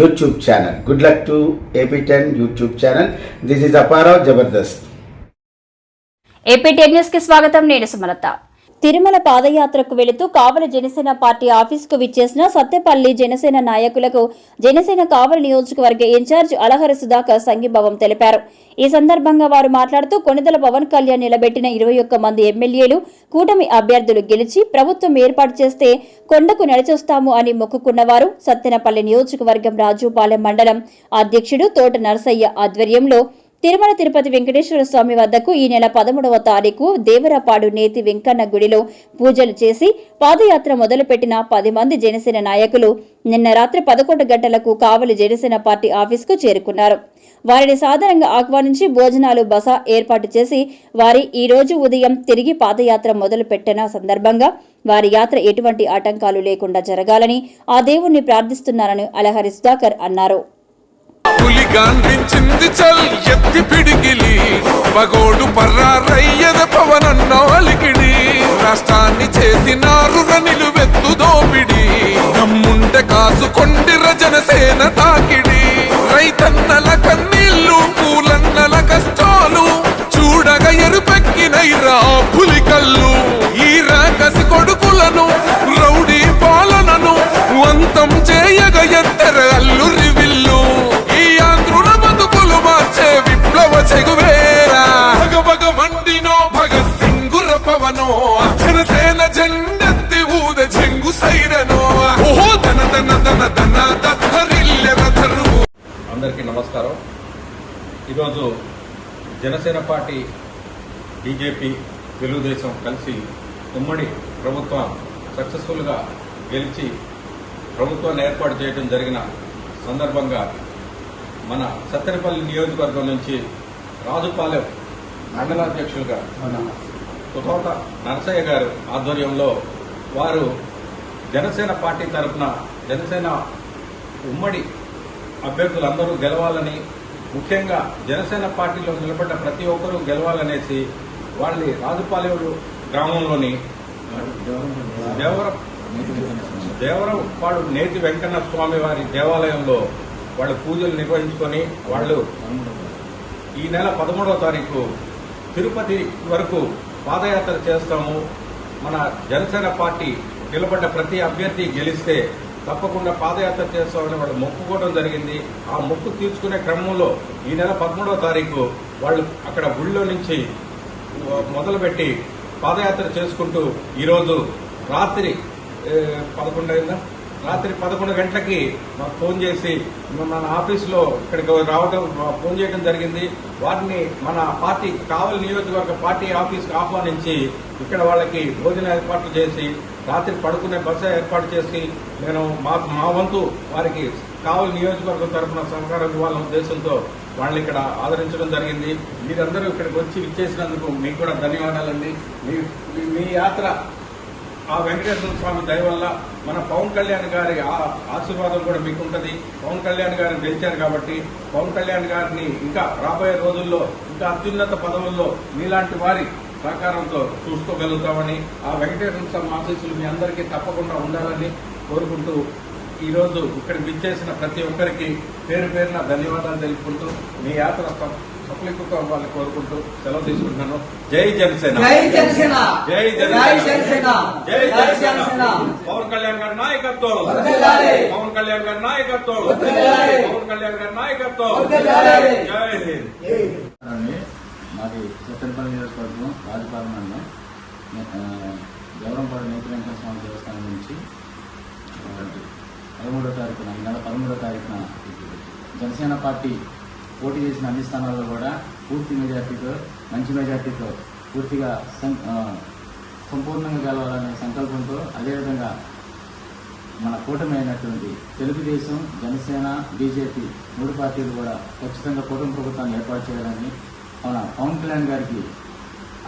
YouTube channel good luck to AP ten YouTube channel this is Aparao Jabardasth AP ten న్యూస్కి స్వాగతం. నేను సుమలత. తిరుమల పాదయాత్రకు వెళుతూ కావలి జనసేన పార్టీ ఆఫీసుకు విచ్చేసిన సత్తెపల్లి జనసేన నాయకులకు జనసేన కావలి నియోజకవర్గ ఇన్ఛార్జ్ అలహరి సుధాకర్ సంఘీభావం తెలిపారు. ఈ సందర్భంగా వారు మాట్లాడుతూ కొనిదల పవన్ కళ్యాణ్ నిలబెట్టిన ఇరవై ఒక్క మంది ఎమ్మెల్యేలు కూటమి అభ్యర్థులు గెలిచి ప్రభుత్వం ఏర్పాటు చేస్తే కొండకు నడిచొస్తాము అని మొక్కుకున్నవారు సత్తెనపల్లి నియోజకవర్గం రాజుపాలెం మండలం అధ్యక్షుడు తోట నరసయ్య ఆధ్వర్యంలో తిరుమల తిరుపతి వెంకటేశ్వర స్వామి వద్దకు ఈ నెల పదమూడవ తారీఖు దేవరపాడు నేతి వెంకన్న గుడిలో పూజలు చేసి పాదయాత్ర మొదలుపెట్టిన పది మంది జనసేన నాయకులు నిన్న రాత్రి పదకొండు గంటలకు కావలి జనసేన పార్టీ ఆఫీస్కు చేరుకున్నారు. వారిని సాధారణంగా ఆహ్వానించి భోజనాలు బస ఏర్పాటు చేసి వారి ఈ రోజు ఉదయం తిరిగి పాదయాత్ర మొదలు పెట్టిన సందర్భంగా వారి యాత్ర ఎటువంటి ఆటంకాలు లేకుండా జరగాలని ఆ దేవుణ్ణి ప్రార్థిస్తున్నారని అలహరి సుధాకర్ అన్నారు. పులి గాంధించింది చల్ ఎత్తి పిడిగిలి పగోడు పర్రారయ్యద పవనన్న అలికిడి. రాష్ట్రాన్ని చేసినారు నిలువెత్తు దోపిడి. దమ్ముంటే కాసుకొండిర జనసేన తాకిడి. రైతన్నల కన్నీళ్ళు పూలన్నల కష్టాలు. చూడగ ఎరుపెక్కినైరా పులి కళ్ళు. ఈ రాకసి కొడుకులను రౌడీ పాలనను అంతం చేయగ ఎత్తర అందరికీ నమస్కారం. ఈరోజు జనసేన పార్టీ బీజేపీ తెలుగుదేశం కలిసి ఉమ్మడి ప్రభుత్వం సక్సెస్ఫుల్గా గెలిచి ప్రభుత్వాన్ని ఏర్పాటు చేయడం జరిగిన సందర్భంగా మన సత్తెనపల్లి నియోజకవర్గం నుంచి రాజుపాలెం మండలాధ్యక్షులుగా తుతోట నరసయ్య గారు ఆధ్వర్యంలో వారు జనసేన పార్టీ తరఫున జనసేన ఉమ్మడి అభ్యర్థులందరూ గెలవాలని ముఖ్యంగా జనసేన పార్టీలో నిలబడ్డ ప్రతి ఒక్కరూ గెలవాలనేసి వాళ్ళని రాజుపాలెం గ్రామంలోని దేవరం దేవరపాడు నేతి వెంకన్న స్వామి వారి దేవాలయంలో వాళ్ళు పూజలు నిర్వహించుకొని వాళ్ళు ఈ నెల పదమూడవ తారీఖు తిరుపతి వరకు పాదయాత్ర చేస్తాము. మన జనసేన పార్టీ నిలబడ్డ ప్రతి అభ్యర్థి గెలిస్తే తప్పకుండా పాదయాత్ర చేస్తామని వాళ్ళు మొక్కుకోవడం జరిగింది. ఆ మొక్కు తీర్చుకునే క్రమంలో ఈ నెల పదమూడవ తారీఖు వాళ్ళు అక్కడ గుళ్ళో నుంచి మొదలుపెట్టి పాదయాత్ర చేసుకుంటూ ఈరోజు రాత్రి పదకొండు అయిందా? రాత్రి పదకొండు గంటలకి మాకు ఫోన్ చేసి మన ఆఫీసులో ఇక్కడికి రావడం ఫోన్ చేయడం జరిగింది. వారిని మన పార్టీ కావలి నియోజకవర్గ పార్టీ ఆఫీస్కి ఆహ్వానించి ఇక్కడ వాళ్ళకి భోజన ఏర్పాట్లు చేసి రాత్రి పడుకునే బస ఏర్పాటు చేసి నేను మా మా వంతు వారికి కావలి నియోజకవర్గం తరఫున సహకారం ఇవ్వాలన్న ఉద్దేశంతో వాళ్ళని ఇక్కడ ఆదరించడం జరిగింది. మీరందరూ ఇక్కడికి వచ్చి విచ్చేసినందుకు మీకు కూడా ధన్యవాదాలండి. మీ మీ యాత్ర ఆ వెంకటేశ్వర స్వామి దయ వల్ల మన పవన్ కళ్యాణ్ గారి ఆ- ఆశీర్వాదం కూడా మీకు ఉంటుంది పవన్ కళ్యాణ్ గారిని గెలిచారు కాబట్టి పవన్ కళ్యాణ్ గారిని ఇంకా రాబోయే రోజుల్లో ఇంకా అత్యున్నత పదవుల్లో మీలాంటి వారి సహకారంతో చూసుకోగలుగుతామని ఆ వెంకటేశ్వర స్వామి ఆశీస్సులు మీ అందరికీ తప్పకుండా ఉండాలని కోరుకుంటూ ఈ రోజు ఇక్కడికి విచ్చేసిన ప్రతి ఒక్కరికి పేరు పేరున ధన్యవాదాలు తెలుపుకుంటూ మీ యాత్ర సఫ- సఫలీకృతం అవ్వాలని కోరుకుంటూ సెలవు తీసుకుంటున్నాను. జై జనసేన. జై జనసేన. జై జనసేన. జై జనసేన. పవన్ కళ్యాణ్ గారి నాయకత్వం. పవన్ కళ్యాణ్ గారి నాయకత్వం. పవన్ కళ్యాణ్ గారి నాయకత్వం. జై హింద్. అండి నియోజకవర్గం రాజపాలెం మండలం దేవరంపాడు స్వామి దేవస్థానం నుంచి పదమూడో తారీఖున ఈ నెల పదమూడో తారీఖున జనసేన పార్టీ పోటీ చేసిన అన్ని స్థానాల్లో కూడా పూర్తి మెజార్టీతో మంచి మెజార్టీతో పూర్తిగా సం- సంపూర్ణంగా గెలవాలనే సంకల్పంతో అదేవిధంగా మన కూటమి అయినటువంటి తెలుగుదేశం జనసేన బీజేపీ మూడు పార్టీలు కూడా ఖచ్చితంగా కూటమి ప్రభుత్వాన్ని ఏర్పాటు చేయాలని మన పవన్ కళ్యాణ్ గారికి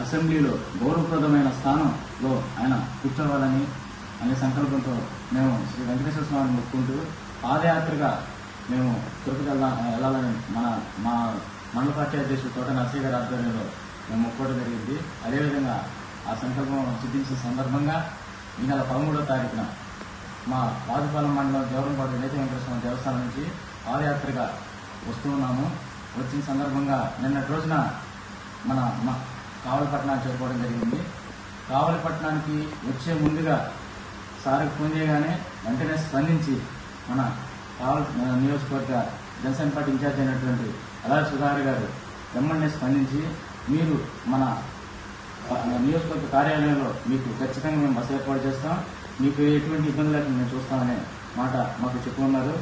అసెంబ్లీలో గౌరవప్రదమైన స్థానంలో ఆయన కూర్చోవాలని అనే సంకల్పంతో మేము శ్రీ వెంకటేశ్వర స్వామిని మొక్కుంటూ పాదయాత్రగా మేము తిరుపతి వెళ్ళాలని మన మా మండల పార్టీ అధ్యక్షుడు తోట నర్సయ్య గారి ఆధ్వర్యంలో మేము మొక్కోవడం జరిగింది. అదేవిధంగా ఆ సంకల్పం సిద్ధించిన సందర్భంగా ఈ నెల పదమూడో తారీఖున మా రాజుపాలెం మండలం దేవరంపాడు విలేజ్ వెంకటేశ్వర స్వామి దేవస్థానం నుంచి పాదయాత్రగా వస్తూ ఉన్నాము. వచ్చిన సందర్భంగా నిన్నటి రోజున మన మా చేరుకోవడం జరిగింది. కావలపట్నానికి వచ్చే ముందుగా సార్కి ఫోన్ చేయగానే వెంటనే స్పందించి మన కావల నియోజకవర్గ జనసేన పార్టీ ఇన్ఛార్జ్ అయినటువంటి అలారి సుధాకర్ గారు వెంబడినే స్పందించి మీరు మన నియోజకవర్గ కార్యాలయంలో మీకు ఖచ్చితంగా మేము బస్సు ఏర్పాటు చేస్తాం. మీకు ఎటువంటి ఇబ్బంది లేకుండా మేము చూస్తామనే మాట మాకు చెప్పుకున్నారు.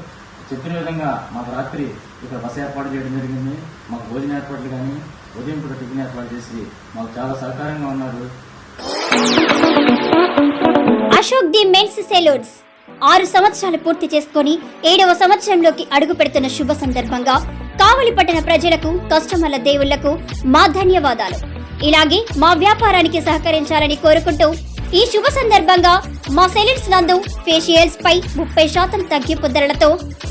చెప్పిన విధంగా మాకు రాత్రి ఇక్కడ బస్సు ఏర్పాటు చేయడం జరిగింది. మాకు భోజన ఏర్పాట్లు కానీ ఉదయం కూడా టిఫిన్ ఏర్పాటు చేసి మాకు చాలా సహకారంగా ఉన్నారు. Ashok the men's salons. ఆరు సంవత్సరాలు పూర్తి చేసుకుని ఏడవ సంవత్సరంలోకి అడుగు పెడుతున్న శుభ సందర్భంగా కావలి పట్టణ ప్రజలకు కస్టమర్ల దేవుళ్ళకు మా ధన్యవాదాలు. ఇలాగే మా వ్యాపారానికి సహకరించాలని కోరుకుంటూ ఈ శుభ సందర్భంగా మా సెలూన్స్ నందు ఫేషియల్స్ పై ముప్పై శాతం తగ్గింపు ధరలతో